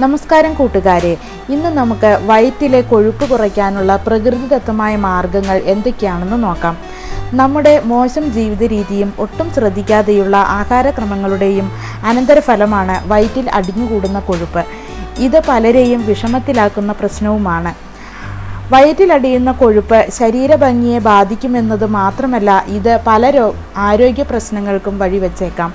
നമസ്കാരം കൂട്ടുകാരെ. ഇന്ന് നമുക്ക് വയറ്റിലെ കൊഴുപ്പ് കുറയ്ക്കാനുള്ള പ്രകൃതിദത്തമായ മാർഗങ്ങൾ എന്തൊക്കെയാണെന്ന് നോക്കാം. നമ്മുടെ മോശം ജീവിത രീതിയും ഒട്ടും ശ്രദ്ധിക്കാതെയുള്ള ആഹാരക്രമങ്ങളുടെയും അനന്തരഫലമാണ് വയറ്റിൽ അടിഞ്ഞുകൂടുന്ന കൊഴുപ്പ്. ഇത് പലരെയും വിഷമത്തിലാക്കുന്ന പ്രശ്നവുമാണ്. വയറ്റിലടിയുന്ന കൊഴുപ്പ് ശരീരഭംഗിയെ ബാധിക്കുമെന്നത് മാത്രമല്ല ഇത് പല രോ ആരോഗ്യ പ്രശ്നങ്ങൾക്കും വഴിവെച്ചേക്കാം.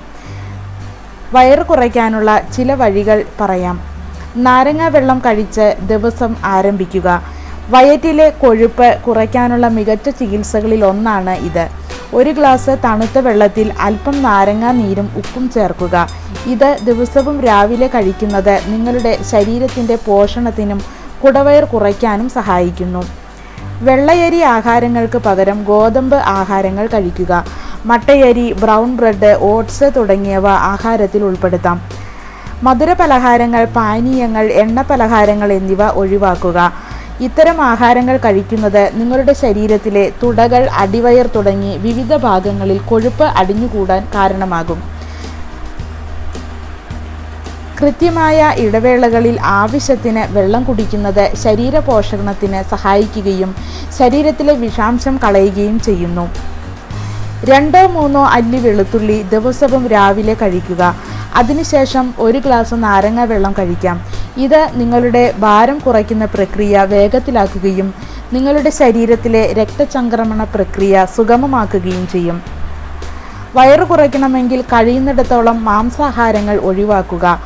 വയറ് കുറയ്ക്കാനുള്ള ചില വഴികൾ പറയാം. നാരങ്ങ വെള്ളം കഴിച്ച് ദിവസം ആരംഭിക്കുക. വയറ്റിലെ കൊഴുപ്പ് കുറയ്ക്കാനുള്ള മികച്ച ചികിത്സകളിൽ ഒന്നാണ് ഇത്. ഒരു ഗ്ലാസ് തണുത്ത വെള്ളത്തിൽ അല്പം നാരങ്ങ നീരും ഉപ്പും ചേർക്കുക. ഇത് ദിവസവും രാവിലെ കഴിക്കുന്നത് നിങ്ങളുടെ ശരീരത്തിന്റെ പോഷണത്തിനും കുടവയർ കുറയ്ക്കാനും സഹായിക്കുന്നു. വെള്ളയരി ആഹാരങ്ങൾക്ക് പകരം ഗോതമ്പ് ആഹാരങ്ങൾ കഴിക്കുക. മട്ടയരി ബ്രൗൺ ബ്രെഡ് ഓട്സ് തുടങ്ങിയവ ആഹാരത്തിൽ ഉൾപ്പെടുത്താം. മധുര പലഹാരങ്ങൾ പാനീയങ്ങൾ എണ്ണ പലഹാരങ്ങൾ എന്നിവ ഒഴിവാക്കുക. ഇത്തരം ആഹാരങ്ങൾ കഴിക്കുന്നത് നിങ്ങളുടെ ശരീരത്തിലെ തുടകൾ അടിവയർ തുടങ്ങി വിവിധ ഭാഗങ്ങളിൽ കൊഴുപ്പ് അടിഞ്ഞുകൂടാൻ കാരണമാകും. കൃത്യമായ ഇടവേളകളിൽ ആവശ്യത്തിന് വെള്ളം കുടിക്കുന്നത് ശരീര പോഷണത്തിന് സഹായിക്കുകയും ശരീരത്തിലെ വിഷാംശം കളയുകയും ചെയ്യുന്നു. രണ്ടോ മൂന്നോ അല്ലി വെളുത്തുള്ളി ദിവസവും രാവിലെ കഴിക്കുക. അതിനുശേഷം ഒരു ഗ്ലാസ് നാരങ്ങ വെള്ളം കഴിക്കാം. ഇത് നിങ്ങളുടെ ഭാരം കുറയ്ക്കുന്ന പ്രക്രിയ വേഗത്തിലാക്കുകയും നിങ്ങളുടെ ശരീരത്തിലെ രക്തചംക്രമണ പ്രക്രിയ സുഗമമാക്കുകയും ചെയ്യും. വയറു കുറയ്ക്കണമെങ്കിൽ കഴിയുന്നിടത്തോളം മാംസാഹാരങ്ങൾ ഒഴിവാക്കുക.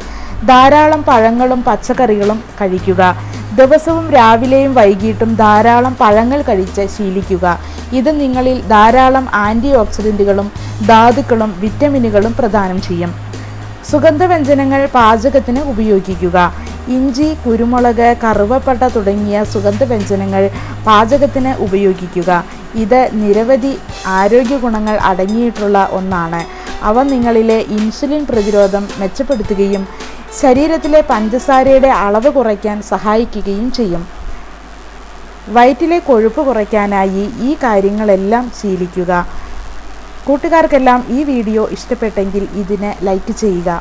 ധാരാളം പഴങ്ങളും പച്ചക്കറികളും കഴിക്കുക. ദിവസവും രാവിലെയും വൈകിട്ടും ധാരാളം പഴങ്ങൾ കഴിച്ച് ശീലിക്കുക. ഇത് നിങ്ങളിൽ ധാരാളം ആന്റി ഓക്സിഡന്റുകളും ധാതുക്കളും വിറ്റമിനുകളും പ്രദാനം ചെയ്യും. സുഗന്ധവ്യഞ്ജനങ്ങൾ പാചകത്തിന് ഉപയോഗിക്കുക. ഇഞ്ചി കുരുമുളക് കറുവപ്പട്ട തുടങ്ങിയ സുഗന്ധവ്യഞ്ജനങ്ങൾ പാചകത്തിന് ഉപയോഗിക്കുക. ഇത് നിരവധി ആരോഗ്യ ഗുണങ്ങൾ അടങ്ങിയിട്ടുള്ള ഒന്നാണ്. അവ നിങ്ങളിലെ ഇൻസുലിൻ പ്രതിരോധം മെച്ചപ്പെടുത്തുകയും ശരീരത്തിലെ പഞ്ചസാരയുടെ അളവ് കുറയ്ക്കാൻ സഹായിക്കുകയും ചെയ്യും. വയറ്റിലെ കൊഴുപ്പ് കുറയ്ക്കാനായി ഈ കാര്യങ്ങളെല്ലാം ശീലിക്കുക. കൂട്ടുകാർക്കെല്ലാം ഈ വീഡിയോ ഇഷ്ടപ്പെട്ടെങ്കിൽ ഇതിന് ലൈക്ക് ചെയ്യുക.